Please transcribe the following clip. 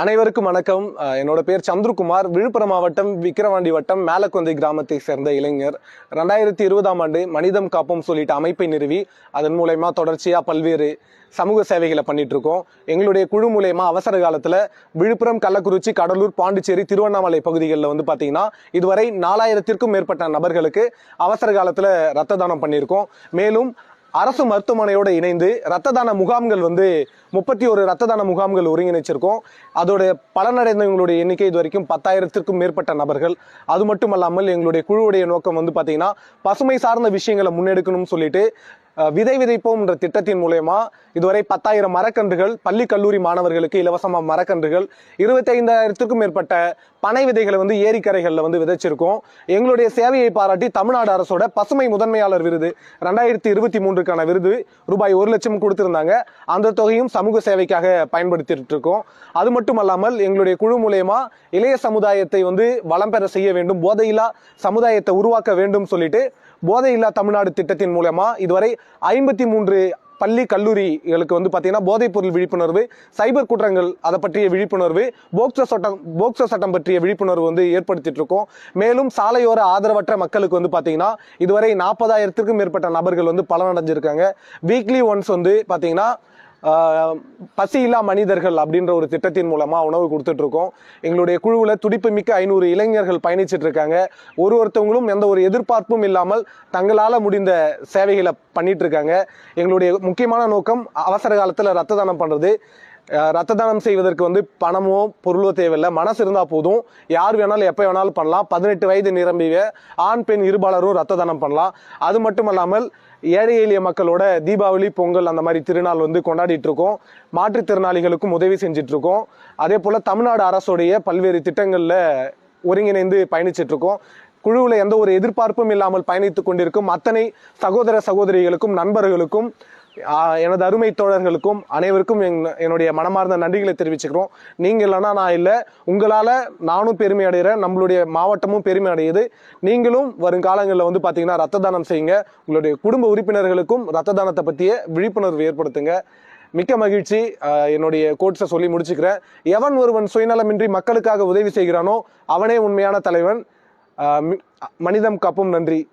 அனைவருக்கும் வணக்கம். என்னோட பேர் சந்துருகுமார். விழுப்புரம் மாவட்டம் விக்கிரவாண்டி வட்டம் மேலக்குந்தை கிராமத்தை சேர்ந்த இளைஞர். ரெண்டாயிரத்தி இருபதாம் ஆண்டு மனிதம் காப்போம் சொல்லிட்டு அமைப்பை நிறுவி அதன் மூலயமா தொடர்ச்சியாக பல்வேறு சமூக சேவைகளை பண்ணிட்டு இருக்கோம் எங்களுடைய குழு மூலயமா அவசர காலத்தில் விழுப்புரம் கள்ளக்குறிச்சி கடலூர் பாண்டிச்சேரி திருவண்ணாமலை பகுதிகளில் வந்து பார்த்தீங்கன்னா இதுவரை நாலாயிரத்திற்கும் மேற்பட்ட நபர்களுக்கு அவசர காலத்தில் ரத்த தானம் பண்ணியிருக்கோம். மேலும் அரசு மருத்துவமனையோட இணைந்து ரத்த தான முகாம்கள் வந்து முப்பத்தி ஒரு ரத்த தான முகாம்கள் ஒருங்கிணைச்சிருக்கோம். அதோட பலனடைந்தவங்களுடைய எண்ணிக்கை இது வரைக்கும் பத்தாயிரத்திற்கும் மேற்பட்ட நபர்கள். அது மட்டும் அல்லாமல் எங்களுடைய குழுவுடைய நோக்கம் வந்து பார்த்தீங்கன்னா பசுமை சார்ந்த விஷயங்களை முன்னெடுக்கணும்னு சொல்லிட்டு விதை விதைப்போம் என்ற திட்டத்தின் மூலயமா இதுவரை பத்தாயிரம் மரக்கன்றுகள் பள்ளி கல்லூரி மாணவர்களுக்கு இலவசமாக மரக்கன்றுகள் இருபத்தைந்தாயிரத்துக்கும் மேற்பட்ட பனை விதைகளை வந்து ஏரிக்கரைகளில் வந்து விதைச்சிருக்கோம். எங்களுடைய சேவையை பாராட்டி தமிழ்நாடு அரசோட பசுமை முதன்மையாளர் விருது ரெண்டாயிரத்தி இருபத்தி மூன்றுக்கான விருது ரூபாய் ஒரு லட்சம் கொடுத்துருந்தாங்க. அந்த தொகையும் சமூக சேவைக்காக பயன்படுத்திட்டு இருக்கோம். அது மட்டும் அல்லாமல் எங்களுடைய குழு மூலயமா இளைய சமுதாயத்தை வந்து வளம் பெற செய்ய வேண்டும் போதையில்லா சமுதாயத்தை உருவாக்க வேண்டும் சொல்லிட்டு போதையில்லா தமிழ்நாடு திட்டத்தின் மூலமா இதுவரை ஐம்பத்தி மூன்று பள்ளி கல்லூரிகளுக்கு வந்து பார்த்தீங்கன்னா போதைப் பொருள் விழிப்புணர்வு சைபர் குற்றங்கள் அதை பற்றிய விழிப்புணர்வு போக்சோ சட்டம் போக்சோ சட்டம் பற்றிய விழிப்புணர்வு வந்து ஏற்படுத்திட்டு இருக்கோம். மேலும் சாலையோர ஆதரவற்ற மக்களுக்கு வந்து பார்த்தீங்கன்னா இதுவரை நாற்பதாயிரத்திற்கும் மேற்பட்ட நபர்கள் வந்து பலனடைஞ்சிருக்காங்க. வீக்லி ஒன்ஸ் வந்து பார்த்தீங்கன்னா பசியில்லா மனிதர்கள் அப்படின்ற ஒரு திட்டத்தின் மூலமாக உணவு கொடுத்துட்டு இருக்கோம் எங்களுடைய குழுவில் துடிப்பு மிக்க ஐநூறு இளைஞர்கள் பயணிச்சுட்டு இருக்காங்க ஒரு ஒருத்தவங்களும் எந்த ஒரு எதிர்பார்ப்பும் இல்லாமல் தங்களால் முடிந்த சேவைகளை பண்ணிட்டு இருக்காங்க எங்களுடைய முக்கியமான நோக்கம் அவசர காலத்தில் ரத்த தானம் பண்ணுறது ரத்த தானம் செய்வதற்கு வந்து பணமோ பொருளோ தேவையில்லை. மனசு இருந்தால் போதும். யார் வேணாலும் எப்போ வேணாலும் பண்ணலாம். பதினெட்டு வயது நிரம்பிய ஆண் பெண் இருபாலரும் ரத்த தானம் பண்ணலாம். அது மட்டும் இல்லாமல் ஏழை எளிய மக்களோட தீபாவளி பொங்கல் அந்த மாதிரி திருநாள் வந்து கொண்டாடிட்டு இருக்கோம் மாற்றுத்திறனாளிகளுக்கும் உதவி செஞ்சுட்டு இருக்கோம் அதே போல் தமிழ்நாடு அரசுடைய பல்வேறு திட்டங்களில் ஒருங்கிணைந்து பயணிச்சுட்டு இருக்கோம் குழுவில் எந்த ஒரு எதிர்பார்ப்பும் இல்லாமல் பயணித்துக் கொண்டிருக்கும் அத்தனை சகோதர சகோதரிகளுக்கும் நண்பர்களுக்கும் எனது அருமை தோழர்களுக்கும் அனைவருக்கும் என்- என்னுடைய மனமார்ந்த நன்றிகளை தெரிவிச்சுக்கிறோம். நீங்கள் இல்லைன்னா நான் இல்லை. உங்களால் நானும் பெருமை அடைகிறேன் நம்மளுடைய மாவட்டமும் பெருமை அடையுது. நீங்களும் வருங்காலங்களில் வந்து பார்த்தீங்கன்னா ரத்த தானம் செய்யுங்க. உங்களுடைய குடும்ப உறுப்பினர்களுக்கும் ரத்த தானத்தை பற்றிய விழிப்புணர்வு ஏற்படுத்துங்க. மிக்க மகிழ்ச்சி. என்னுடைய கோட்ஸை சொல்லி முடிச்சுக்கிறேன். எவன் ஒருவன் சுயநலமின்றி மக்களுக்காக உதவி செய்கிறானோ அவனே உண்மையான தலைவன். மி- மனிதம் கப்பும் நன்றி.